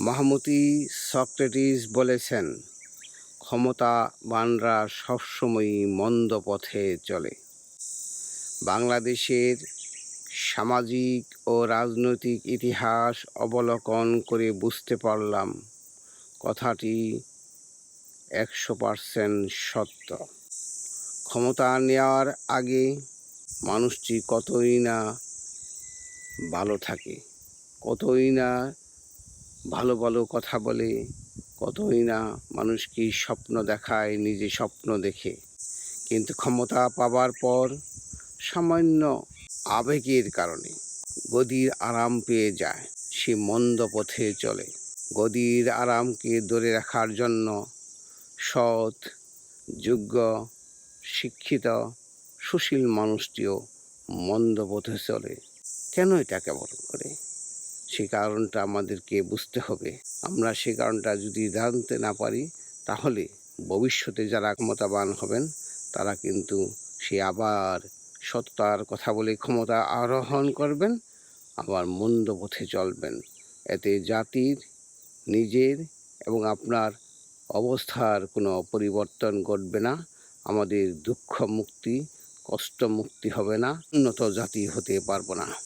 মহামতি সক্রেটিস বলেছেন ক্ষমতাবানরা সবসময়ই মন্দ পথে চলে। বাংলাদেশের সামাজিক ও রাজনৈতিক ইতিহাস অবলোকন করে বুঝতে পারলাম, কথাটি একশো পারসেন্ট সত্য। ক্ষমতা নেওয়ার আগে মানুষটি কতই না ভালো থাকে, কতই না ভালো ভালো কথা বলে, কতই না মানুষকে স্বপ্ন দেখায়, নিজে স্বপ্ন দেখে। কিন্তু ক্ষমতা পাবার পর সামান্য আবেগের কারণে গদির আরাম পেয়ে যায়, সে মন্দ পথে চলে। গদির আরামকে ধরে রাখার জন্য সৎ, যোগ্য, শিক্ষিত, সুশীল মানুষটিও মন্দ পথে চলে। কেন এটা কেমন করে? সে কারণটা আমাদেরকে বুঝতে হবে। আমরা সে কারণটা যদি জানতে না পারি, তাহলে ভবিষ্যতে যারা ক্ষমতাবান হবেন, তারা কিন্তু সে আবার সততার কথা বলে ক্ষমতা আরোহণ করবেন, আবার মন্দ পথে চলবেন। এতে জাতির, নিজের এবং আপনার অবস্থার কোনো পরিবর্তন ঘটবে না, আমাদের দুঃখ মুক্তি, কষ্ট মুক্তি হবে না, উন্নত জাতি হতে পারব না।